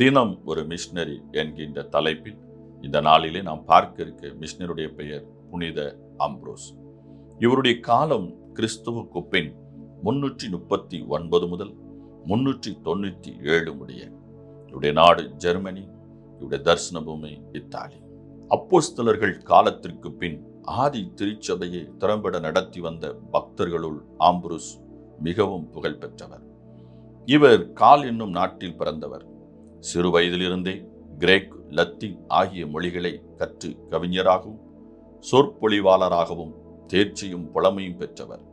தினம் ஒரு மிஷினரி என்கின்ற தலைப்பில் இந்த நாளிலே நாம் பார்க்க இருக்க மிஷினருடைய பெயர் புனித அம்ப்ரோஸ். இவருடைய காலம் கிறிஸ்துவுக்கு பின் முன்னூற்றி முப்பத்தி ஒன்பது முதல் முன்னூற்றி தொண்ணூற்றி ஏழு முடிய. இவருடைய நாடு ஜெர்மனி இவருடைய தரிசன பூமி இத்தாலி. அப்போஸ்தலர்கள் காலத்திற்கு பின் ஆதி திருச்சபையை திறம்பட நடத்தி வந்த பக்தர்களுள் ஆம்புருஸ் மிகவும் புகழ்பெற்றவர். இவர் கால் என்னும் நாட்டில் பிறந்தவர். சிறு வயதிலிருந்தே கிரேக் லத்தீன் ஆகிய மொழிகளை கற்று கவிஞராகவும் சொற்பொழிவாளராகவும் தேர்ச்சியும் புலமையும் பெற்றவர்.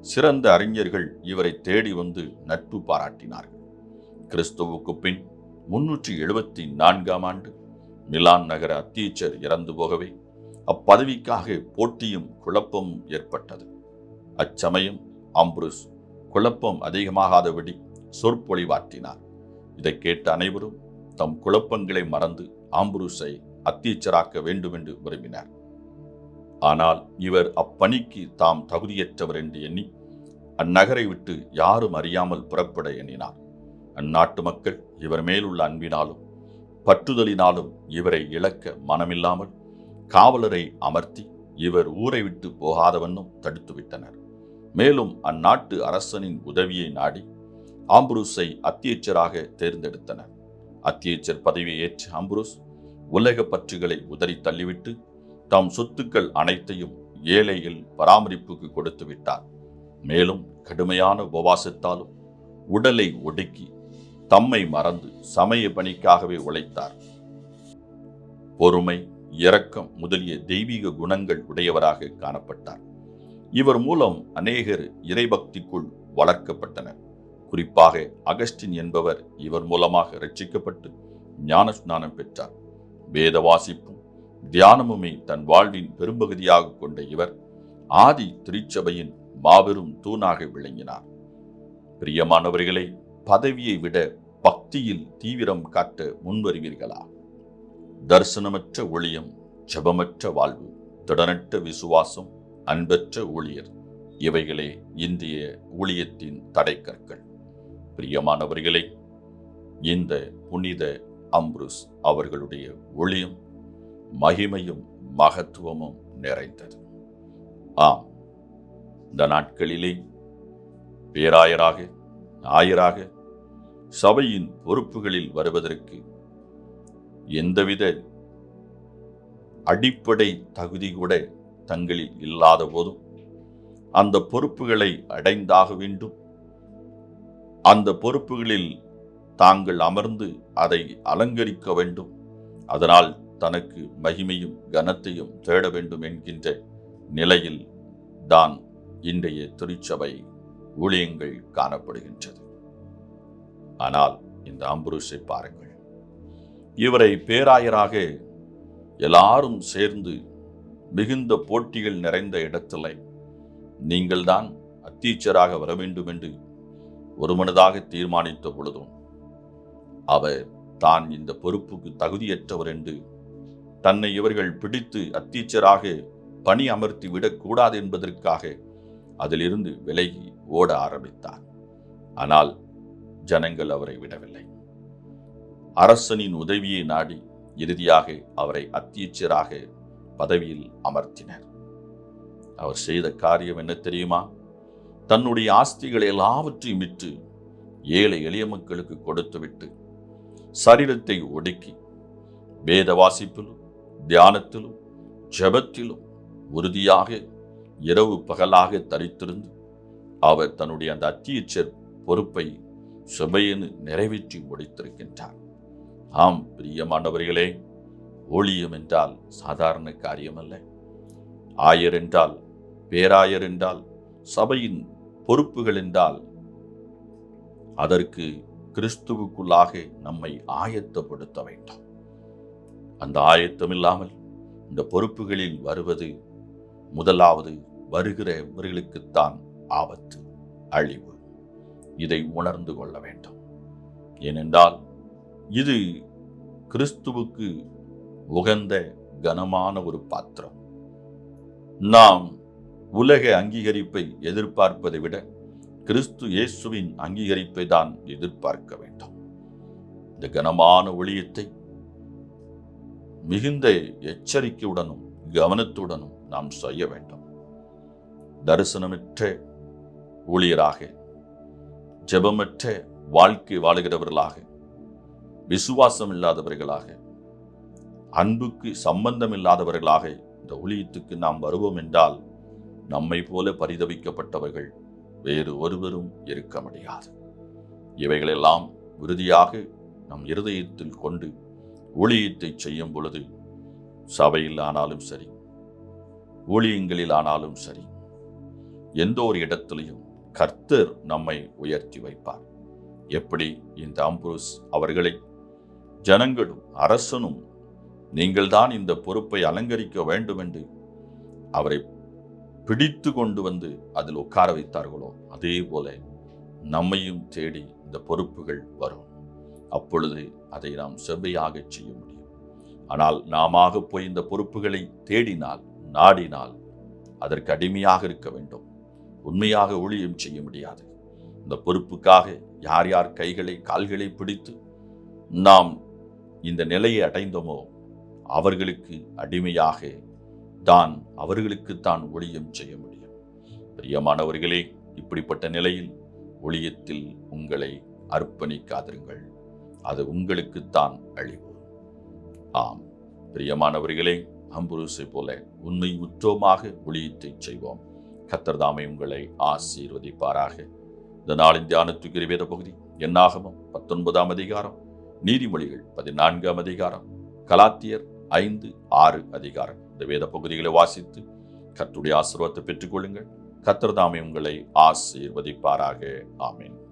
சிறந்த அறிஞர்கள் இவரை தேடி வந்து நட்பு பாராட்டினார்கள். கிறிஸ்துவுக்கு பின் முன்னூற்றி எழுபத்தி நான்காம் ஆண்டு மிலான் நகர அத்தீச்சர் இறந்து போகவே அப்பதவிக்காக போட்டியும் குழப்பமும் ஏற்பட்டது. அச்சமயம் ஆம்புருஸ் குழப்பம் அதிகமாகாதபடி சொற்பொழிவாற்றினார். இதை கேட்ட அனைவரும் தம் குழப்பங்களை மறந்து ஆம்புருஸை அத்தீச்சராக்க வேண்டும் என்று விரும்பினார். ஆனால் இவர் அப்பணிக்கு தாம் தகுதியற்றவர் என்று எண்ணி அந்நகரை விட்டு யாரும் அறியாமல் புறப்பட எண்ணினார். அந்நாட்டு மக்கள் இவர் மேலுள்ள அன்பினாலும் பற்றுதலினாலும் இவரை இழக்க மனமில்லாமல் காவலரை அமர்த்தி இவர் ஊரை விட்டு போகாதவண்ணும் தடுத்துவிட்டனர். மேலும் அந்நாட்டு அரசனின் உதவியை நாடி ஆம்புரூஸை அத்தியட்சராக தேர்ந்தெடுத்தனர் அத்தியட்சர் பதவியை ஏற்ற அம்புரூஸ் உலக பற்றுகளை உதறி தள்ளிவிட்டு தம் சொத்துக்கள் அனைத்தையும் ஏழையில் பராமரிப்புக்கு கொடுத்து விட்டார். மேலும் கடுமையான உபவாசத்தாலும் உடலை ஒடுக்கி தம்மை மறந்து சமய பணிக்காகவே உழைத்தார். பொறுமை இரக்கம் முதலிய தெய்வீக குணங்கள் உடையவராக காணப்பட்டார். இவர் மூலம் அநேகர் இறைபக்திக்குள் வளர்க்கப்பட்டனர். குறிப்பாக அகஸ்டின் என்பவர் இவர் மூலமாக ரட்சிக்கப்பட்டு ஞானஸ்நானம் பெற்றார். வேத வாசிப்பும் தியானமுமே தன் வாழ்வின் பெரும்பகுதியாக கொண்ட இவர் ஆதி திருச்சபையின் மாபெரும் தூணாக விளங்கினார். பிரியமானவர்களே பதவியை விட பக்தியில் தீவிரம் காட்ட முன்வருவீர்களா? தரிசனமற்ற ஒளியம் ஜபமற்ற வாழ்வு திடனற்ற விசுவாசம் அன்பற்ற ஊழியர் இவைகளே இந்திய ஊழியத்தின் தடைக்கற்கள். பிரியமானவர்களே இந்த புனித அம்ருஸ் அவர்களுடைய ஒளியும் மகிமையும் மகத்துவமும் நிறைந்தது. ஆம் இந்த நாட்களிலே பேராயராக ஆயராக சபையின் பொறுப்புகளில் வருவதற்கு எந்தவித அடிப்படை தகுதி கூட தங்களில் இல்லாத போதும் அந்த பொறுப்புகளை அடைந்தாக வேண்டும். அந்த பொறுப்புகளில் தாங்கள் அமர்ந்து அதை அலங்கரிக்க வேண்டும். அதனால் தனக்கு மகிமையும் கனத்தையும் தேட வேண்டும் என்கின்ற நிலையில் தான் இன்றைய திருச்சபை ஊழியங்கள் காணப்படுகின்றது. ஆனால் இந்த அம்புருஷை பாருங்கள். இவரை பேராயராக எல்லாரும் சேர்ந்து மிகுந்த போட்டிகள் நிறைந்த இடத்துல நீங்கள்தான் அத்தீச்சராக வர வேண்டும் என்று ஒருமனதாக தீர்மானித்த பொழுதும் அவர் தான் இந்த பொறுப்புக்கு தகுதியற்றவர் என்று தன்னை இவர்கள் பிடித்து அத்தீச்சராக பணி அமர்த்தி விடக்கூடாது என்பதற்காக அதிலிருந்து விலகி ஓட ஆரம்பித்தார். ஆனால் ஜனங்கள் அவரை விடவில்லை. அரசனின் உதவியை நாடி இறுதியாக அவரை அத்தியட்சராக பதவியில் அமர்த்தினர். அவர் செய்த காரியம் என்ன தெரியுமா? தன்னுடைய ஆஸ்திகளை எல்லாவற்றையும் விற்று ஏழை எளிய மக்களுக்கு கொடுத்துவிட்டு சரீரத்தை ஒடுக்கி வேத வாசிப்பிலும் தியானத்திலும் ஜெபத்திலும் உறுதியாக இரவு பகலாக தரித்திருந்து அவர் தன்னுடைய அந்த அத்தியச்சர் பொறுப்பை சுபையனு நிறைவேற்றி முடித்திருக்கின்றார். ஆம் பிரியமானவர்களே ஊழியம் என்றால் சாதாரண காரியமல்ல. ஆயர் என்றால் பேராயர் என்றால் சபையின் பொறுப்புகள் என்றால் அதற்கு கிறிஸ்துவுக்குள்ளாக நம்மை ஆயத்தப்படுத்த வேண்டும். அந்த ஆயத்தம் இல்லாமல் இந்த பொறுப்புகளில் வருவது முதலாவது வருகிறவர்களுக்குத்தான் ஆபத்து அழிவு. இதை உணர்ந்து கொள்ள வேண்டும். ஏனென்றால் இது கிறிஸ்துவுக்கு உகந்த கனமான ஒரு பாத்திரம். நாம் உலக அங்கீகரிப்பை எதிர்பார்ப்பதை விட கிறிஸ்து இயேசுவின் அங்கீகரிப்பை தான் எதிர்பார்க்க வேண்டும். இந்த கனமான ஒளியத்தை மிகுந்த எச்சரிக்கையுடனும் கவனத்துடனும் நாம் செய்ய வேண்டும். தரிசனமற்ற ஊழியராக ஜெபமற்ற வாழ்க்கை வாழுகிறவர்களாக விசுவாசம் இல்லாதவர்களாக அன்புக்கு சம்பந்தம் இல்லாதவர்களாக இந்த ஊழியத்துக்கு நாம் வருவோம் என்றால் நம்மை போல பரிதவிக்கப்பட்டவர்கள் வேறு ஒருவரும் இருக்க முடியாது. இவைகளெல்லாம் உறுதியாக நம் இருதயத்தில் கொண்டு ஊழியத்தை செய்யும் பொழுது சபையில் ஆனாலும் சரி ஊழியங்களில் ஆனாலும் சரி எந்த ஒரு இடத்திலையும் கர்த்தர் நம்மை உயர்த்தி வைப்பார். எப்படி? இந்த அம்புருஸ் அவர்களை ஜனங்களும் அரசனும் நீங்கள்தான் இந்த பொறுப்பை அலங்கரிக்க வேண்டும் என்று அவரை பிடித்து கொண்டு வந்து அதில் உட்கார வைத்தார்களோ அதே போல நம்மையும் தேடி இந்த பொறுப்புகள் வரும். அப்பொழுது அதை நாம் செவ்வையாக செய்ய முடியும். ஆனால் நாம போய் இந்த பொறுப்புகளை தேடினால் நாடினால் அதற்கு அடிமையாக இருக்க வேண்டும். உண்மையாக ஊழியம் செய்ய முடியாது. இந்த பொறுப்புக்காக யார் யார் கைகளை கால்களை பிடித்து நாம் இந்த நிலையை அடைந்தோமோ அவர்களுக்கு அடிமையாக தான் அவர்களுக்கு தான் ஒளியம் செய்ய முடியும். பிரியமானவர்களே இப்படிப்பட்ட நிலையில் ஒளியத்தில் உங்களை அர்ப்பணிக்காதிருங்கள். அது உங்களுக்குத்தான் அழிவு. ஆம். பிரியமானவர்களே அம்புருசை போல உண்மை உற்றோமாக ஒளியத்தை செய்வோம். கத்தர்தாமை உங்களை ஆசீர்வதிப்பாராக. இந்த நாளின் தியானத்துக்கு வேத பகுதி என்னாகமம் பத்தொன்பதாம் அதிகாரம் நீதிமொழிகள் பதினான்காம் அதிகாரம் கலாத்தியர் ஐந்து ஆறு அதிகாரம். இந்த வேத பகுதிகளை வாசித்து கத்துடைய ஆசீர்வாதத்தை பெற்றுக்கொள்ளுங்கள். கத்திரதாமே உங்களை ஆசீர்வதிப்பாராக. ஆமீன்.